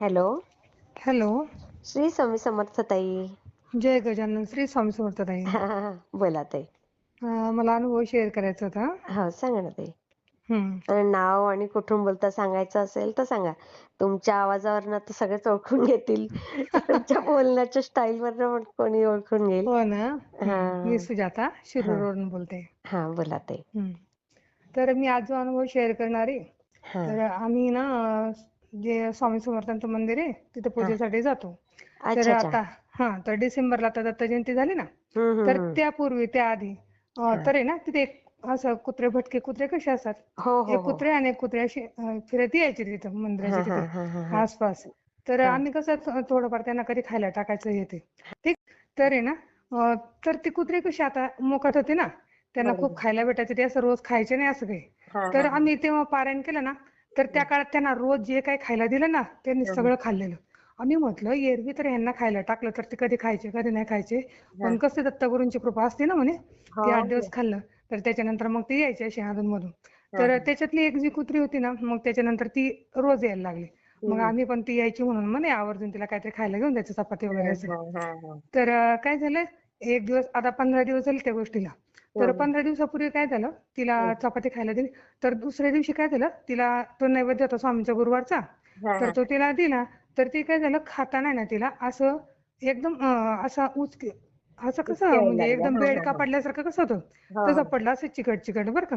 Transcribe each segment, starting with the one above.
Hello. Hello. Shri Swami Samarth ताई. जय गजानन श्री स्वामी समर्थ ताई. बोला ताई. अं, मला अनुभव शेअर करायचा होता. हो सांगा ना ताई. हम्म. आणि नाव आणि कुठून बोलता सांगायचं असेल तर सांगा. तुमच्या आवाजावरनं तर सगळेच ओळखून घेतील. तुमच्या बोलण्याच्या स्टाईल वरनं पण कोणी ओळखून घेईल. हो ना. हा. मी सुजाता शिरूर हा. रोडून बोलते. हा बोला ताई. हम्म. तर मी आज जो अनुभव शेअर करणार. आहे हा. तर आम्ही ना अं, जे स्वामी समर्थांचं मंदिर आहे तिथे पूजेसाठी जातो. तर आता हा तर डिसेंबरला आता दत्त जयंती झाली ना तर. त्यापूर्वी त्याआधी अं, तर आहे ना तिथे एक असं कुत्रे भटके कुत्रे कसे असतात? हो हो एक हो. कुत्रे आणि एक कुत्रे अशी फिरत यायचे तिथं मंदिराच्या हा तिथे आसपास. तर. आम्ही कसं थोडंफार त्यांना कधी खायला टाकायचं येते ठीक? तर आहे ना तर ती कुत्री कशी आता मोकाट होते ना त्यांना. खूप खायला भेटायचं ते असं रोज खायचे नाही असं काही. तर आम्ही तेव्हा पारायण केलं ना तर त्या काळात त्यांना रोज जे काही खायला दिलं ना त्यांनी. सगळं खाल्लेलं. आम्ही म्हटलं एरवी तर यांना खायला टाकलं तर ते कधी खायचे कधी नाही खायचे. पण कसं दत्तगुरूंची कृपा असते ना म्हणे ते हो, आठ दिवस खाल्लं तर त्याच्यानंतर मग ते यायचे असे मधून तर हा. त्याच्यातली एक जी कुत्री होती ना मग त्याच्यानंतर ती रोज यायला लागली. मग. आम्ही पण ती यायची म्हणून म्हणे आवर्जून तिला काहीतरी खायला घेऊन द्यायचं चपाती वगैरे असं. हा, हा, हा. तर काय झालं एक दिवस आता पंधरा दिवस झाले त्या गोष्टीला. तर. पंधरा दिवसापूर्वी काय झालं तिला. चपाती खायला दिली तर दुसऱ्या दिवशी काय झालं तिला तो नैवेद्य होता स्वामींचा गुरुवारचा तर. तो तिला दिला तर ती काय झालं खाताना ना तिला असं एकदम असा उचके असं कसं म्हणजे. एकदम बेडका. पडल्यासारखं कसं होतं तसं. पडलं असं चिकट चिकट बरं का.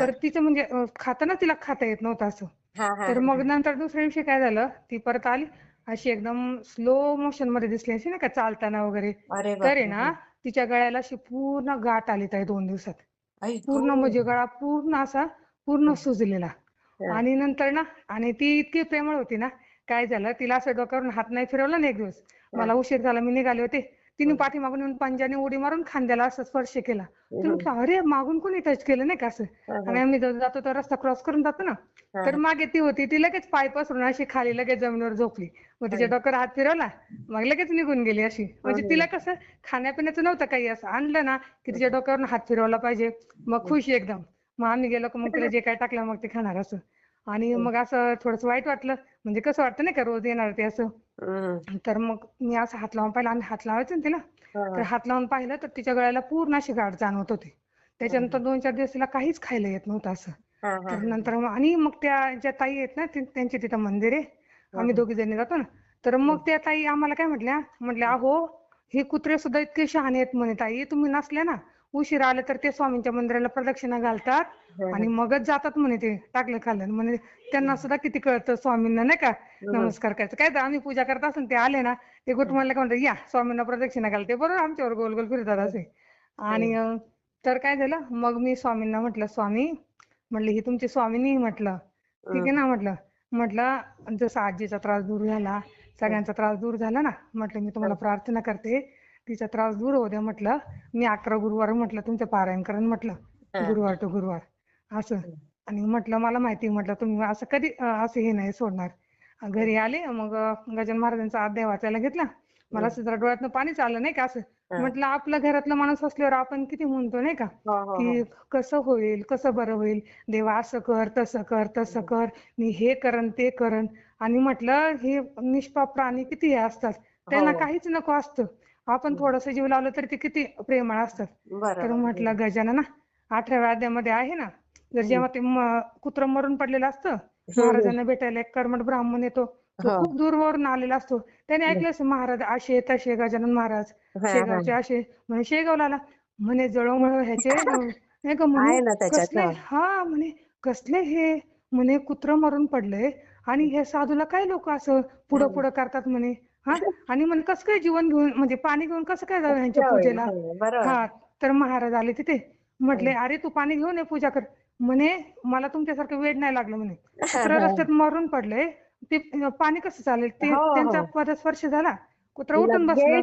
तर तिचं म्हणजे खाताना तिला खाता येत नव्हतं असं तर मग. नंतर दुसऱ्या दिवशी काय झालं ती परत आली अशी एकदम स्लो मोशनमध्ये दिसली अशी ना का चालताना वगैरे तर आहे ना तिच्या गळ्याला अशी पूर्ण गाठ आली ताई दोन दिवसात. पूर्ण. म्हणजे गळा पूर्ण असा पूर्ण सुजलेला. आणि नंतर ना आणि ती इतकी प्रेमळ होती ना काय झालं तिला असं डोक्यावरून हात नाही फिरवला ना एक दिवस. मला उशीर झाला मी निघाले होते. तिने पाठीमागून येऊन पंजाने उडी मारून खांद्याला असं स्पर्श केला. तर म्हटलं अरे मागून कोणी टच केलं नाही का असं? हा, आणि आम्ही जातो तो रस्ता क्रॉस करून जातो ना. हा. तर मागे ती होती ती लगेच पाय पसरून अशी खाली लगेच जमिनीवर झोपली. मग तिच्या डोक्यावर हात फिरवला मग लगेच निघून गेली अशी. म्हणजे तिला कसं खाण्यापिण्याचं नव्हतं काही असं. आणलं ना की तिच्या डोक्यावरून हात फिरवला पाहिजे. मग खुश एकदम. मग आम्ही गेलो की मग तिला जे काय टाकलं मग ते खाणार असं. आणि मग असं थोडस वाईट वाटलं. म्हणजे कसं वाटतं नाही का रोज येणार ते असं. तर मग मी असं हात लावून पाहिलं आम्ही हात लावायचो ना तिला तर. हात लावून पाहिलं तर तिच्या गळ्याला पूर्ण अशी गाठ जाणवत होती. त्याच्यानंतर दोन चार दिवस तिला काहीच खायला येत नव्हतं असं. तर. नंतर मग आणि मग त्या ज्या ताई आहेत ना त्यांचे तिथं मंदिर आहे. आम्ही दोघी जणी जातो ना. तर मग त्या ताई आम्हाला काय म्हटल्या म्हटल्या अहो हे कुत्रे सुद्धा इतके शहाणे आहेत म्हणे ताई. तुम्ही नसल्या ना उशीर आले तर ते स्वामींच्या मंदिराला प्रदक्षिणा घालतात आणि मगच जातात म्हणे ते टाकलं खाल्लं म्हणे त्यांना सुद्धा किती कळतं स्वामींना नाही का? नमस्कार करायचं. काय तर आम्ही पूजा करत असून ते आले ना ते म्हणलं का म्हणतात या स्वामींना प्रदक्षिणा घालते बरोबर आमच्यावर गोल गोल फिरतात असे. आणि तर काय झालं मग मी स्वामींना म्हटलं स्वामी म्हटलं ही तुमची स्वामिनी म्हटलं. ठीक आहे ना म्हटलं. म्हटलं जसं आजीचा त्रास दूर झाला सगळ्यांचा त्रास दूर झाला ना म्हटलं मी तुम्हाला प्रार्थना करते तिचा त्रास दूर होऊ द्या म्हटलं. मी अकरा गुरुवार म्हटलं तुमचं पारायण करेन म्हटलं. गुरुवार टू गुरुवार. असं. आणि म्हटलं मला माहिती म्हटलं तुम्ही असं कधी असं हे नाही सोडणार. घरी आले मग गजानन महाराजांचा अध्याय वाचायला घेतला. मला जरा डोळ्यातनं पाणीच आलं नाही का असं. म्हटलं आपल्या घरातला माणूस असल्यावर आपण किती म्हणतो नाही का? हो, हो, हो. की कसं होईल कसं बरं होईल? देवा असं कर तसं कर तसं कर. मी हे करन ते करन आणि म्हटलं हे निष्पाप प्राणी किती हे असतात. त्यांना हो. काहीच नको असतं. आपण थोडंसं जीव लावलं तरी ते किती प्रेमळ असतात. तर म्हटलं गजानना अठराव्या अध्यायामध्ये आहे ना जर जेव्हा ते कुत्रं मरून पडलेलं असतं महाराजांना भेटायला एक कर्मठ ब्राह्मण येतो तो. खूप दूरवरून आलेला असतो. त्याने ऐकलं असं महाराज असे तसे गजानन महाराज शेगावचे असे म्हणे शेगावला आला. म्हणे जळोमळ ह्याचे नाही का म्हणे कसले हो. हा म्हणे कसले हे म्हणे कुत्र मरून पडले. आणि हे साधूला काय लोक असं पुढं पुढं करतात म्हणे? हा? आणि म्हणे कसं काय जीवन घेऊन म्हणजे पाणी घेऊन कसं काय जाऊ होईल, पूजेला? हो. हा तर महाराज आले तिथे. म्हटले अरे तू पाणी घेऊन ये पूजा कर. म्हणे मला तुमच्यासारखं वेळ नाही लागलं म्हणे. कुत्र रस्त्यात मरून पडले. ते पाणी कसं चालेल? ते हो, हो. त्यांचा पदस्पर्श झाला. कुत्र उठून बसलं.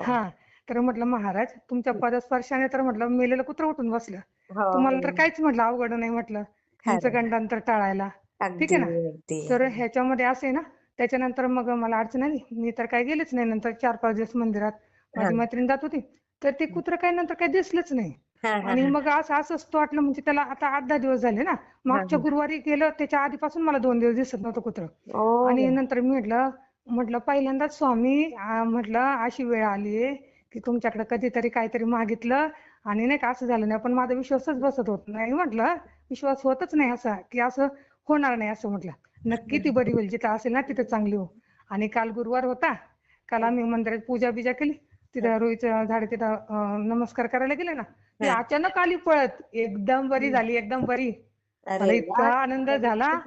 हो. तर म्हटलं महाराज तुमच्या पदस्पर्शाने तर म्हटलं मेलेलं कुत्र उठून बसलं. तुम्हाला तर. काहीच म्हटलं अवघड नाही म्हटलं. ह्यांचं गंडांतर टाळायला. ठीक आहे ना? तर ह्याच्यामध्ये असे ना त्याच्यानंतर मग मला अडचण आली. मी तर काही गेलेच नाही नंतर चार पाच दिवस मंदिरात. माझी मैत्रीण जात होती. तर ते कुत्र काही नंतर काही दिसलंच नाही. आणि मग असं असंच तो वाटलं म्हणजे त्याला आता आठ दहा दिवस झाले ना. मागच्या गुरुवारी गेलं त्याच्या आधीपासून मला दोन दिवस दिसत नव्हतं कुत्रं. आणि नंतर मी म्हटलं म्हटलं पहिल्यांदाच स्वामी म्हटलं अशी वेळ आलीये की तुमच्याकडे कधीतरी काहीतरी मागितलं आणि नाही का असं झालं नाही. पण माझा विश्वासच बसत होत नाही म्हटलं. विश्वास होतच नाही असा की असं होणार नाही असं म्हटलं. नक्की ती बरी होईल. जिथं असेल ना तिथं चांगली हो. आणि काल गुरुवार होता. काल आम्ही मंदिरात पूजा बिजा केली. तिथं रुईचं झाड तिथं नमस्कार करायला गेले ना. ती अचानक आली पळत. एकदम बरी झाली एकदम बरी. मला अरे इतका आनंद झाला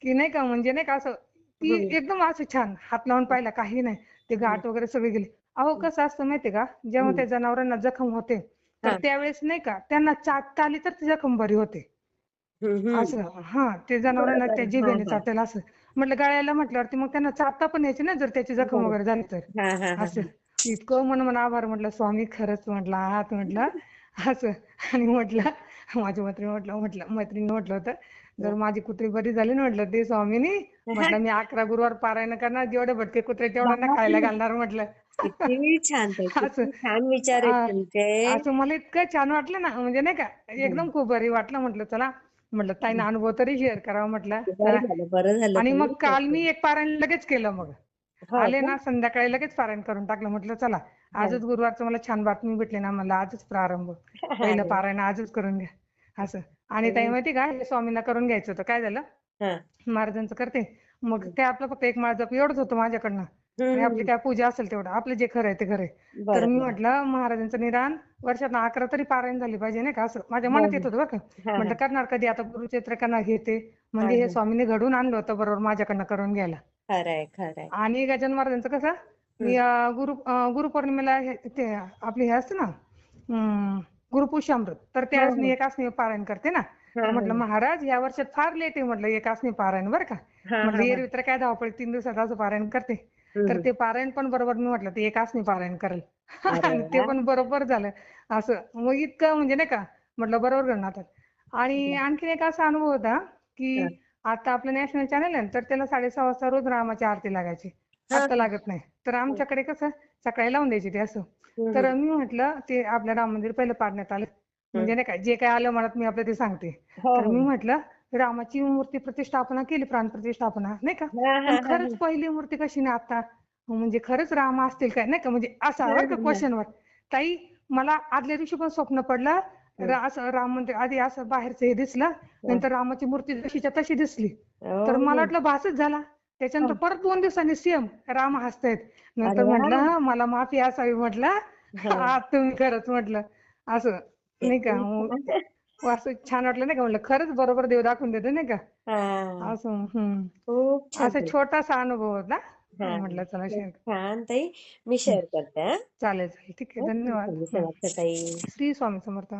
की नाही का म्हणजे नाही का असं ती एकदम असं छान. हात लावून पाहिला काही नाही. ते गाठ वगैरे सगळे गेले. अहो कसं असतं माहितीये का जेव्हा त्या जनावरांना जखम होते तर हा. त्यावेळेस नाही का त्यांना चाटता आली तर ती जखम बरी होते. असं हा ते जनावरांना बरं, त्या बरं. जिभेने हा, हा. चाटेल असं. म्हटलं गळ्याला म्हटल्यावरती मग त्यांना चाटता पण यायची ना जर त्याची जखम. वगैरे झाली तर. हा हा हा. असं. इतकं मन मन आभार म्हटलं स्वामी खरंच म्हटलं आहात म्हटलं. असं. आणि म्हटलं माझी मैत्रीण म्हटलं म्हटलं मैत्रिणी म्हटलं होतं जर माझी कुत्री बरी झाली ना म्हटलं ते स्वामीनी. म्हटलं मी अकरा गुरुवार पारायण करणार जेवढे भटके कुत्रे तेवढ्यांना खायला घालणार म्हटलं. छान. छान विचार असं मला इतकं छान वाटलं ना म्हणजे नाही का एकदम खूप बरी वाटलं म्हटलं चला म्हटलं ताईना अनुभव तरी शेअर करावा म्हटलं. आणि मग काल मी एक पारायण लगेच केलं मग. हो आले? ना संध्याकाळी लगेच पारायण करून टाकलं म्हटलं चला आजच गुरुवारचं मला छान बातमी भेटली ना मला आजच प्रारंभ. पहिलं पारायण आजच करून घ्या. असं. आणि ताई माहिती का हे स्वामींना करून घ्यायचं होतं. काय झालं? हा. महाराजांचं करते. मग ते आपलं फक्त एक माळ जप एवढंच होतं माझ्याकडनं. आणि आपली काय पूजा असेल तेवढं आपलं जे खरं आहे ते खरं आहे. तर मी. म्हटलं महाराजांचं निदान वर्षात अकरा तरी पारायण झाली पाहिजे नाही का? असं माझ्या मनात येत होतं हा, म्हटलं करणार कधी? आता गुरुचैत्र करणार हे ते. म्हणजे हा, हे हा. स्वामींनी घडून आणलं होतं बरोबर माझ्याकडनं करून घ्यायला. आणि गजानन महाराजांचं कसं मी गुरु गुरुपौर्णिमेला हे ते आपले हे असतं ना गुरुपुष्यामृत तर त्यावेळेस मी एक आसनी पारायण करते ना. म्हटलं महाराज या वर्षात फार लेट आहे. म्हटलं एक आसनी पारायण बरं का. हा, म्हटलं हा, एरवी तर काय धावपळ तीन दिवसात असं पारायण करते. तर ते पारायण पण बरोबर मी म्हटलं ते एक आसनी पारायण करेल. ते. पण बरोबर झालं. असं मग इतकं म्हणजे नाही का म्हटलं बरोबर घडणार आणि आणखीन एक असा अनुभव होता की आता आपलं नॅशनल चॅनल आहे ना, तर त्याला साडेसहा वाजता रोज रामाची आरती लागायची. आता लागत नाही. तर आमच्याकडे कसं सकाळी लावून द्यायची ते असं. तर मी म्हटलं ते आपल्या राम मंदिर पहिलं पाडण्यात आलं. म्हणजे नाही का जे काय आलं मनात मी आपलं ते सांगते. हो, तर हो. मी म्हटलं रामाची मूर्ती प्रतिष्ठापना केली प्राण प्रतिष्ठापना नाही का? हा, हा, पण हा, खरंच पहिली मूर्ती कशी ना आता? म्हणजे खरंच राम असतील काय नाही का? म्हणजे असा का क्वेश्चनवर ताई मला आदल्या दिवशी पण स्वप्न पडलं. रा- असं राम मंदिर आधी असं बाहेरचं हे दिसलं. नंतर रामाची मूर्ती जशीच्या तशी दिसली. हो. तर मला वाटलं भासच झाला. त्याच्यानंतर परत दोन दिवसांनी सेम राम हसतायत. नंतर. म्हटलं "हा, मला माफी असावी म्हटलं. हा. तुम्ही खरंच म्हटलं. असं नाही का? मग असं छान वाटलं नाही का? म्हटलं खरंच बरोबर देव दाखवून देतो नाही का? हा. असं हम्म. असा. छोटासा अनुभव होता. हा. म्हटलं चला शेअर छान ताई. मी शेअर करते हा. चालेल चालेल. ठीक आहे. धन्यवाद. श्री स्वामी समर्थ.